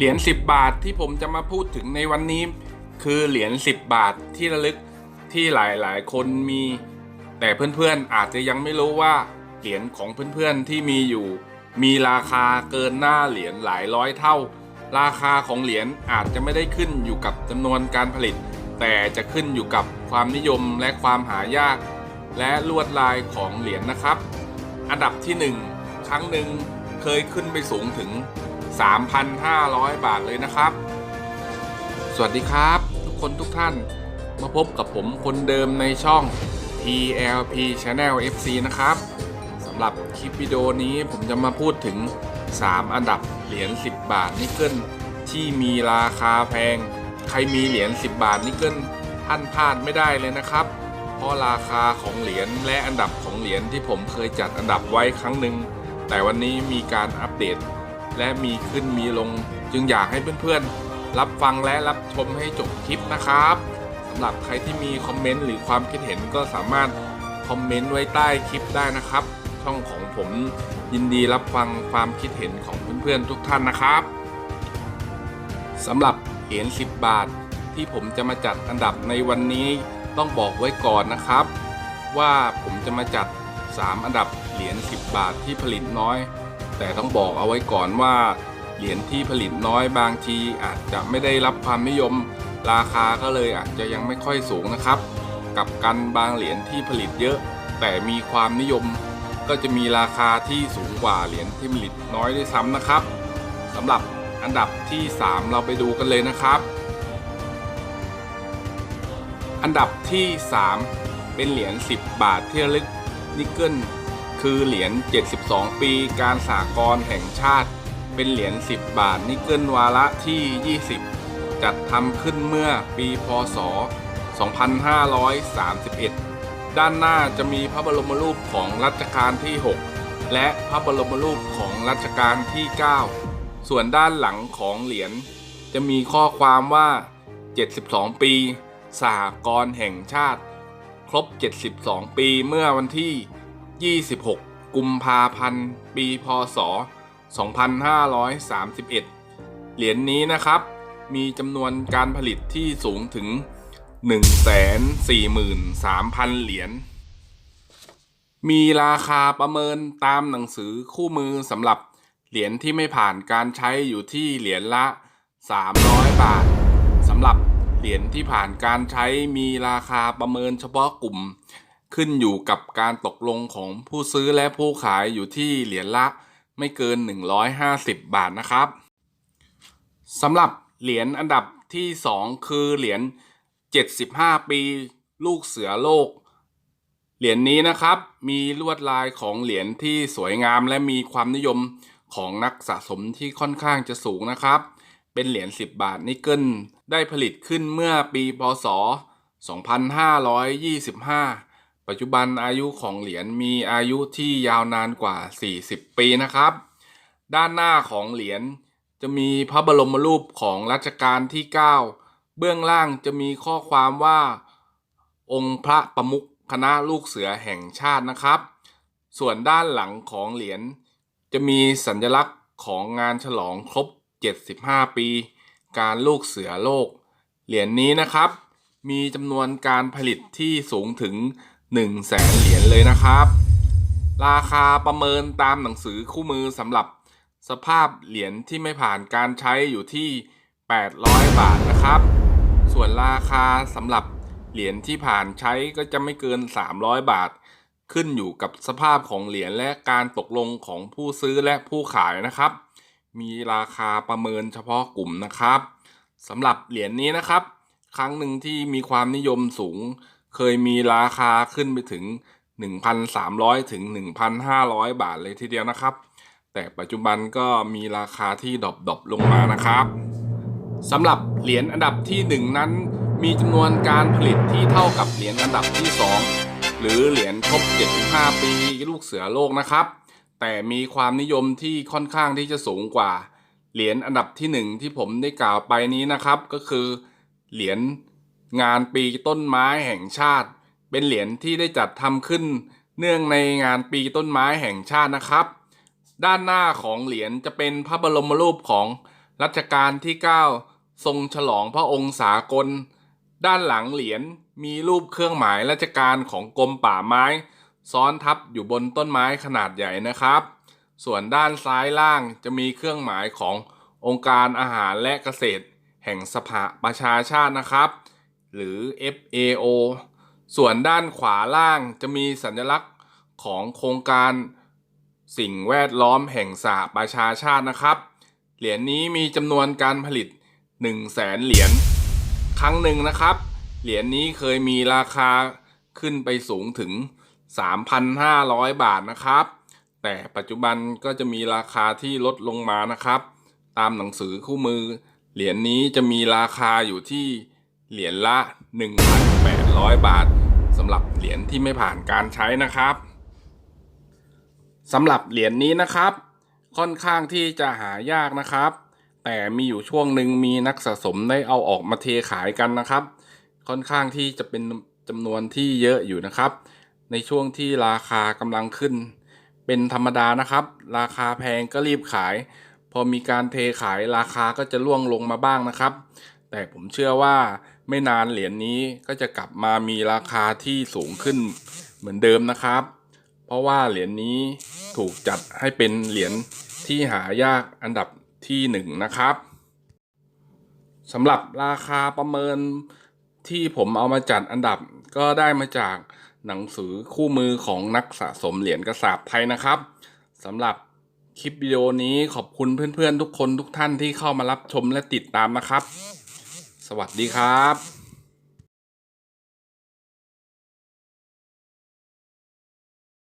เหรียญ10 บาทที่ผมจะมาพูดถึงในวันนี้ คือเหรียญ10 บาทที่ระลึกที่หลายๆ คนมี แต่เพื่อนๆอาจจะยังไม่รู้ว่าเหรียญของเพื่อนๆที่มีอยู่ มีราคาเกินหน้าเหรียญหลายร้อยเท่า ราคาของเหรียญอาจจะไม่ได้ขึ้นอยู่กับจำนวนการผลิต แต่จะขึ้นอยู่กับความนิยมและความหายาก และลวดลายของเหรียญนะครับ อันดับที่ 1 ครั้งหนึ่งเคยขึ้นไปสูงถึง 3,500 บาทเลยนะครับ สวัสดีครับ ทุกคนทุกท่านมาพบกับผมคนเดิมในช่อง TLP Channel FC นะครับสำหรับคลิปวิดีโอนี้ผมจะมาพูดถึง 3 อันดับเหรียญ10 บาทนิกเกิลที่มีราคาแพง ใครมีเหรียญ10 บาทนิกเกิลท่านพลาดไม่ได้เลยนะครับ เพราะราคาของเหรียญและอันดับของเหรียญที่ผมเคยจัดอันดับไว้ครั้งหนึ่งแต่วันนี้มีการอัปเดต และมีขึ้นมีลง จึงอยากให้เพื่อนๆ รับฟังและรับชมให้จบคลิปนะครับสำหรับใครที่มีคอมเมนต์หรือความคิดเห็นก็สามารถคอมเมนต์ไว้ใต้คลิปได้นะครับ ช่องของผมยินดีรับฟังความคิดเห็นของเพื่อนๆทุกท่านนะครับสำหรับเหรียญ10 บาทที่ผมจะมาจัดอันดับในวันนี้ต้องบอกไว้ก่อนนะครับ ว่าผมจะมาจัด 3 อันดับเหรียญ10 บาทที่ผลิตน้อย แต่ต้องบอกเอาไว้ก่อนว่า เหรียญที่ผลิตน้อยบางทีอาจจะไม่ได้รับความนิยม ราคาก็เลยอาจจะยังไม่ค่อยสูงนะครับ กับกันบางเหรียญที่ผลิตเยอะ แต่มีความนิยม ก็จะมีราคาที่สูงกว่าเหรียญที่ผลิตน้อยด้วยซ้ำนะครับสำหรับอันดับที่ 3 เราไปดูกันเลยนะครับ อันดับที่ 3 เป็นเหรียญ10 บาทที่ระลึกนิกเกิล คือเหรียญ 72 ปีการสากลแห่งชาติ เป็นเหรียญ 10 บาทนิกเกิลวาระที่ 20 จัดทำขึ้นเมื่อปีพศ 2531 ด้านหน้าจะมีพระบรมรูปของรัชกาลที่ 6 และพระบรมรูปของรัชกาลที่ 9 ส่วนด้านหลังของเหรียญ จะมีข้อความว่า 72 ปีสหกรณ์แห่งชาติ ครบ 72 ปีเมื่อวันที่ 26 กุมภาพันธ์ ปี พศ 2531 เหรียญนี้นะครับ มีจำนวนการผลิตที่สูงถึง 143,000 เหรียญ มีราคาประเมินตามหนังสือคู่มือสำหรับเหรียญที่ไม่ผ่านการใช้อยู่ที่เหรียญละ 300 บาทสำหรับเหรียญที่ผ่านการใช้มีราคาประเมินเฉพาะกลุ่ม ขึ้นอยู่กับการตกลงของผู้ซื้อและผู้ขายอยู่ที่เหรียญละไม่เกิน 150 บาทนะครับสำหรับเหรียญอันดับที่ 2 คือเหรียญ75 ปี ลูกเสือโลก เหรียญนี้นะครับมีลวดลายของเหรียญที่สวยงามและมีความนิยมของนักสะสมที่ค่อนข้างจะสูงนะครับ เป็นเหรียญ10 บาทนิกเกิลได้ผลิตขึ้นเมื่อปีพศ 2525 ปัจจุบันอายุของเหรียญมีอายุที่ยาวนานกว่า 40 ปีนะครับ ด้านหน้าของเหรียญจะมีพระบรมรูปของรัชกาลที่ 9 เบื้องล่างจะมีข้อความว่า องค์พระประมุขคณะลูกเสือแห่งชาตินะครับ ส่วนด้านหลังของเหรียญจะมีสัญลักษณ์ของงานฉลองครบ 75 ปี การลูกเสือโลก เหรียญนี้นะครับ มีจำนวนการผลิตที่สูงถึง 1 0 0 0 0แสนเหรียญเลยนะครับ ราคาประเมินตามหนังสือคู่มือสำหรับสภาพเหรียญที่ไม่ผ่านการใช้อยู่ที่ 800 บาทนะครับ ส่วนราคาสำหรับเหรียญที่ผ่านใช้ก็จะไม่เกิน 300 บาท ขึ้นอยู่กับสภาพของเหรียญและการตกลงของผู้ซื้อและผู้ขายนะครับ มีราคาประเมินเฉพาะกลุ่มนะครับสำหรับเหรียญนี้นะครับ ครั้งหนึ่งที่มีความนิยมสูง เคยมีราคาขึ้นไปถึง 1,300 ถึง 1,500 บาทเลยทีเดียวนะครับ แต่ปัจจุบันก็มีราคาที่ดรอปๆลงมานะครับสำหรับเหรียญอันดับที่ 1 นั้น มีจำนวนการผลิตที่เท่ากับเหรียญอันดับที่ 2 หรือเหรียญครบ 75 ปีลูกเสือโลกนะครับ แต่มีความนิยมที่ค่อนข้างที่จะสูงกว่า เหรียญอันดับที่ 1 ที่ผมได้กล่าวไปนี้นะครับ ก็คือเหรียญ งานปีต้นไม้แห่งชาติ เป็นเหรียญที่ได้จัดทำขึ้น เนื่องในงานปีต้นไม้แห่งชาตินะครับ ด้านหน้าของเหรียญจะเป็นพระบรมรูปของรัชกาลที่ 9 ทรงฉลองพระองค์สากล ด้านหลังเหรียญมีรูปเครื่องหมายราชการของกรมป่าไม้ ซ้อนทับอยู่บนต้นไม้ขนาดใหญ่นะครับ ส่วนด้านซ้ายล่างจะมีเครื่องหมายขององค์การอาหารและเกษตร แห่งสภาประชาชาตินะครับ หรือ FAO ส่วนด้านขวาล่างจะมีสัญลักษณ์ของโครงการสิ่งแวดล้อมแห่งสหประชาชาตินะครับ เหรียญนี้มีจำนวนการผลิต 1 0 0 0 0แสนเหรียญครั้งหนึ่งนะครับ เหรียญนี้เคยมีราคาขึ้นไปสูงถึง 3,500 บาทนะครับ แต่ปัจจุบันก็จะมีราคาที่ลดลงมานะครับ ตามหนังสือคู่มือ เหรียญนี้จะมีราคาอยู่ที่ เหรียญละ 1,800 บาทสำหรับเหรียญที่ไม่ผ่านการใช้นะครับสำหรับเหรียญนี้นะครับ ค่อนข้างที่จะหายากนะครับ แต่มีอยู่ช่วงหนึ่งมีนักสะสมได้เอาออกมาเทขายกันนะครับ ค่อนข้างที่จะเป็นจำนวนที่เยอะอยู่นะครับ ในช่วงที่ราคากำลังขึ้น เป็นธรรมดานะครับ ราคาแพงก็รีบขาย พอมีการเทขายราคาก็จะร่วงลงมาบ้างนะครับ แต่ผมเชื่อว่า ไม่นานเหรียญนี้ก็จะกลับมามีราคาที่สูงขึ้นเหมือนเดิมนะครับ เพราะว่าเหรียญนี้ถูกจัดให้เป็นเหรียญที่หายากอันดับที่หนึ่งนะครับสำหรับราคาประเมินที่ผมเอามาจัดอันดับก็ได้มาจากหนังสือคู่มือของนักสะสมเหรียญกระสาบไทยนะครับสำหรับคลิปวิดีโอนี้ขอบคุณเพื่อนๆทุกคนทุกท่านที่เข้ามารับชมและติดตามนะครับ สวัสดีครับ